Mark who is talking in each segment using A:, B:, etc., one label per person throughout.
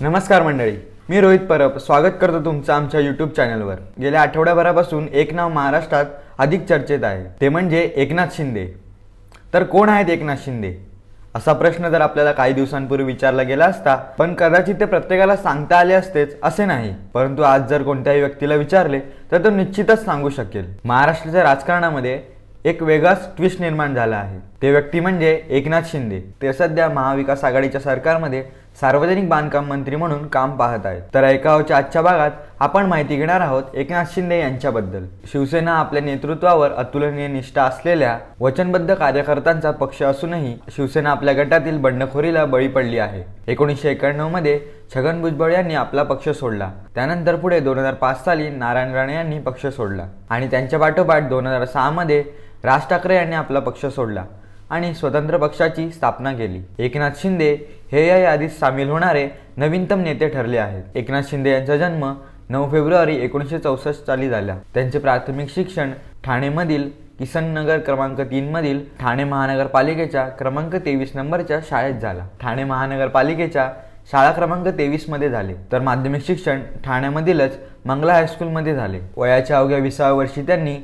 A: नमस्कार मंडळी. मी रोहित परब. स्वागत करतो तुमचं आमच्या यूट्यूब चॅनलवर गेल्या आठवड्याभरापासून एक नाव महाराष्ट्रात अधिक चर्चेत आहे. ते म्हणजे एकनाथ शिंदे. तर कोण आहेत एकनाथ शिंदे? असा प्रश्न जर आपल्याला काही दिवसांपूर्वी विचारला गेला असता पण कदाचित ते प्रत्येकाला सांगता आले असतेच असे नाही. परंतु आज जर कोणत्याही व्यक्तीला विचारले तर तो निश्चितच सांगू शकेल. महाराष्ट्राच्या राजकारणामध्ये एक वेगळाच ट्विस्ट निर्माण झाला आहे. ते व्यक्ती म्हणजे एकनाथ शिंदे. ते सध्या महाविकास आघाडीच्या सरकारमध्ये सार्वजनिक बांधकाम मंत्री म्हणून काम पाहत आहेत. तर ऐकावच्या आजच्या भागात आपण माहिती घेणार आहोत एकनाथ शिंदे यांच्याबद्दल. शिवसेना आपल्या नेतृत्वावर अतुलनीय निष्ठा असलेल्या वचनबद्ध कार्यकर्त्यांचा पक्ष असूनही शिवसेना आपल्या गटातील बंडखोरीला बळी पडली आहे. एकोणीसशे एक्याण्णवमध्ये छगन भुजबळ यांनी आपला पक्ष सोडला. त्यानंतर पुढे दोन हजार पाच साली नारायण राणे यांनी पक्ष सोडला. आणि त्यांच्या पाठोपाठ दोन हजार सहा मध्ये राज ठाकरे यांनी आपला पक्ष सोडला आणि स्वतंत्र पक्षाची स्थापना केली. एकनाथ शिंदे हे या यादीत सामील होणारे नवीनतम नेते ठरले आहेत. एकनाथ शिंदे यांचा जन्म नऊ फेब्रुवारी एकोणीसशे चौसष्ट साली झाला. त्यांचे प्राथमिक शिक्षण ठाणेमधील किसननगर क्रमांक तीन मधील ठाणे महानगरपालिकेच्या क्रमांक तेवीस नंबरच्या शाळेत झाला. ठाणे महानगरपालिकेच्या शाळा क्रमांक तेवीसमध्ये झाले. तर माध्यमिक शिक्षण ठाण्यामधीलच मंगला हायस्कूलमध्ये झाले. वयाच्या अवघ्या विसाव्या वर्षी त्यांनी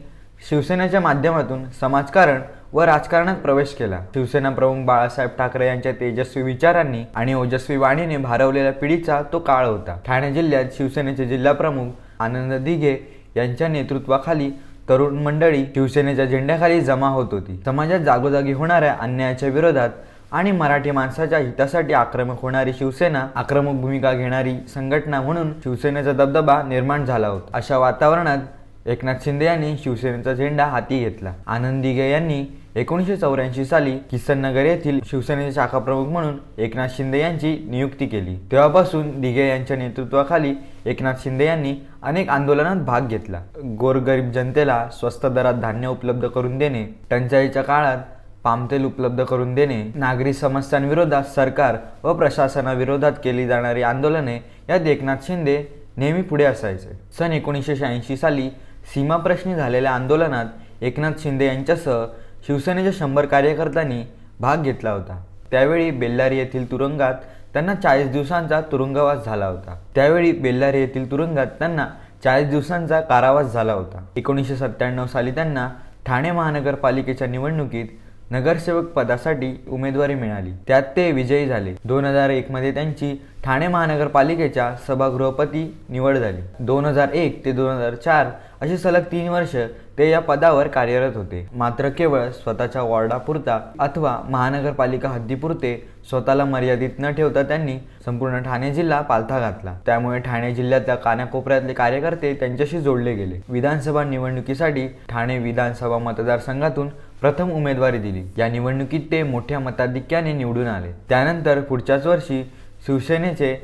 A: शिवसेनेच्या माध्यमातून समाजकारण व राजकारणात प्रवेश केला. शिवसेना प्रमुख बाळासाहेब ठाकरे यांच्या तेजस्वी विचारांनी आणि ओजस्वी वाणीने भारवलेल्या पिढीचा तो काळ होता. ठाणे जिल्ह्यात शिवसेनेचे जिल्हा प्रमुख आनंद दिघे यांच्या नेतृत्वाखाली तरुण मंडळी शिवसेनेच्या झेंड्याखाली जमा होत होती. समाजात जागोजागी होणाऱ्या अन्यायाच्या विरोधात आणि मराठी माणसाच्या हितासाठी आक्रमक होणारी शिवसेना आक्रमक भूमिका घेणारी संघटना म्हणून शिवसेनेचा दबदबा निर्माण झाला होता. अशा वातावरणात एकनाथ शिंदे यांनी शिवसेनेचा झेंडा हाती घेतला. आनंद दिघे यांनी एकोणीसशे चौऱ्याऐंशी साली किसननगर येथील शिवसेनेचे शाखा प्रमुख म्हणून एकनाथ शिंदे यांची नियुक्ती केली. तेव्हापासून दिघे यांच्या नेतृत्वाखाली एकनाथ शिंदे यांनी अनेक आंदोलनात भाग घेतला. गोरगरीब जनतेला स्वस्त दरात धान्य उपलब्ध करून देणे टंचाईच्या काळात पामतेल उपलब्ध करून देणे नागरी समस्यांविरोधात सरकार व प्रशासनाविरोधात केली जाणारी आंदोलने यात एकनाथ शिंदे नेहमी पुढे असायचे. सन एकोणीसशे शहाऐंशी साली सीमाप्रश्नी झालेल्या आंदोलनात एकनाथ शिंदे यांच्यासह शिवसेनेच्या शंभर कार्यकर्त्यांनी भाग घेतला होता. त्यावेळी बेल्लारी येथील तुरुंगात त्यांना चाळीस दिवसांचा तुरुंगवास झाला होता. त्यावेळी बेल्लारी येथील तुरुंगात त्यांना चाळीस दिवसांचा कारावास झाला होता. एकोणीसशे सत्त्याण्णव साली त्यांना ठाणे महानगरपालिकेच्या निवडणुकीत नगरसेवक पदासाठी उमेदवारी मिळाली. त्यात ते विजयी झाले. दोन हजार एक मध्ये त्यांची ठाणे महानगरपालिकेच्या सभागृहपती निवड झाली. दोन हजार एक ते दोन हजार चार अशी सलग तीन वर्ष ते या पदावर कार्यरत होते. मात्र केवळ स्वतःच्या वॉर्डापुरता अथवा महानगरपालिका हद्दीपुरते स्वतःला मर्यादित न ठेवता त्यांनी संपूर्ण ठाणे जिल्हा पालथा घातला. त्यामुळे ठाणे जिल्ह्यातल्या कानाकोपऱ्यातले कार्यकर्ते त्यांच्याशी जोडले गेले. विधानसभा निवडणुकीसाठी ठाणे विधानसभा मतदारसंघातून प्रथम उमेदवारी दिली. या निवडणुकीत ते मोठ्या मताधिक्याने निवडून आले. त्यानंतर पुढच्याच वर्षी शिवसेनेचे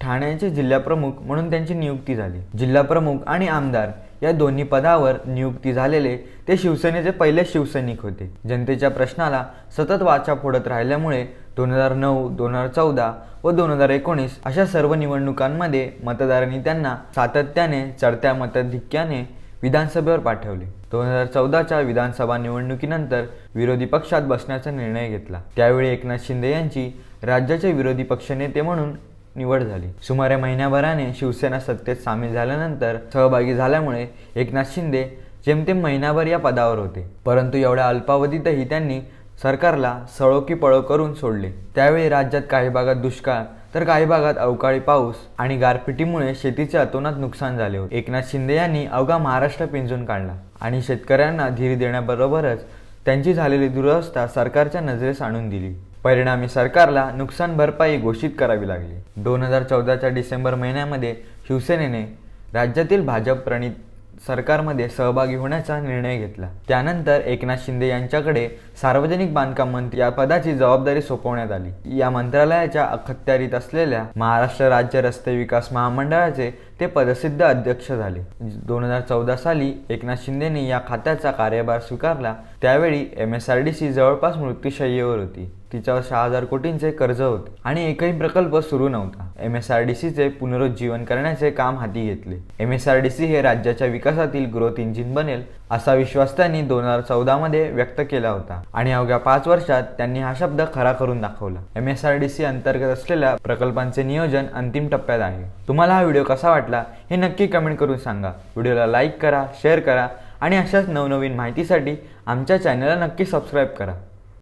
A: ठाण्याचे जिल्हाप्रमुख म्हणून त्यांची नियुक्ती झाली. जिल्हाप्रमुख आणि आमदार या दोन्ही पदावर नियुक्ती झालेले ते शिवसेनेचे पहिले शिवसैनिक होते. जनतेच्या प्रश्नाला सतत वाचा फोडत राहिल्यामुळे दोन हजार नऊ दोन हजार चौदा व दोन हजार एकोणीस अशा सर्व निवडणुकांमध्ये मतदारांनी त्यांना सातत्याने चढत्या मताधिक्याने विधानसभेवर पाठवले दोन हजार चौदाच्या विधानसभा निवडणुकीनंतर विरोधी पक्षात बसण्याचा निर्णय घेतला. त्यावेळी एकनाथ शिंदे यांची राज्याचे विरोधी पक्षनेते म्हणून निवड झाली. सुमारे महिन्याभराने शिवसेना सत्तेत सामील झाल्यानंतर सहभागी झाल्यामुळे एकनाथ शिंदे जेमतेम महिनाभर या पदावर होते. परंतु एवढ्या अल्पावधीतही त्यांनी सरकारला सळोकी पळो करून सोडले. त्यावेळी राज्यात काही भागात दुष्काळ तर काही भागात अवकाळी पाऊस आणि गारपिटीमुळे शेतीचे अतोनात नुकसान झाले होते. एकनाथ शिंदे यांनी अवघा महाराष्ट्र पिंजून काढला आणि शेतकऱ्यांना धीर देण्याबरोबरच त्यांची झालेली दुरवस्था सरकारच्या नजरेस आणून दिली. परिणामी सरकारला नुकसान भरपाई घोषित करावी लागली. दोन हजार चौदाच्या डिसेंबर महिन्यामध्ये शिवसेनेने राज्यातील भाजप प्रणित सरकारमध्ये सहभागी होण्याचा निर्णय घेतला. त्यानंतर एकनाथ शिंदे यांच्याकडे सार्वजनिक बांधकाम मंत्री या पदाची जबाबदारी सोपवण्यात आली. या मंत्रालयाच्या अखत्यारीत असलेल्या महाराष्ट्र राज्य रस्ते विकास महामंडळाचे ते पदसिद्ध अध्यक्ष झाले. दोन हजार चौदा साली एकनाथ शिंदेने या खात्याचा कार्यभार स्वीकारला. त्यावेळी M S R D C जवळपास मृत्यूशय्येवर होती. तिच्यावर सहा हजार कोटींचे कर्ज होते. आणि एकही प्रकल्प सुरू नव्हता. एम एस आर डी सीचे पुनरुज्जीवन करण्याचे काम हाती घेतले. M S R D C हे राज्याच्या विकासातील ग्रोथ इंजिन बनेल असा विश्वास त्यांनी दोन हजार चौदा मध्ये व्यक्त केला होता. आणि अवघ्या पाच वर्षात त्यांनी हा शब्द खरा करून दाखवला. M S R D C अंतर्गत असलेल्या प्रकल्पांचे नियोजन अंतिम टप्प्यात आहे. तुम्हाला हा व्हिडिओ कसा वाटला हे नक्की कमेंट करून सांगा. व्हिडिओला लाईक करा शेअर करा आणि अशाच नवनवीन माहितीसाठी आमच्या चॅनलला नक्की सबस्क्राईब करा.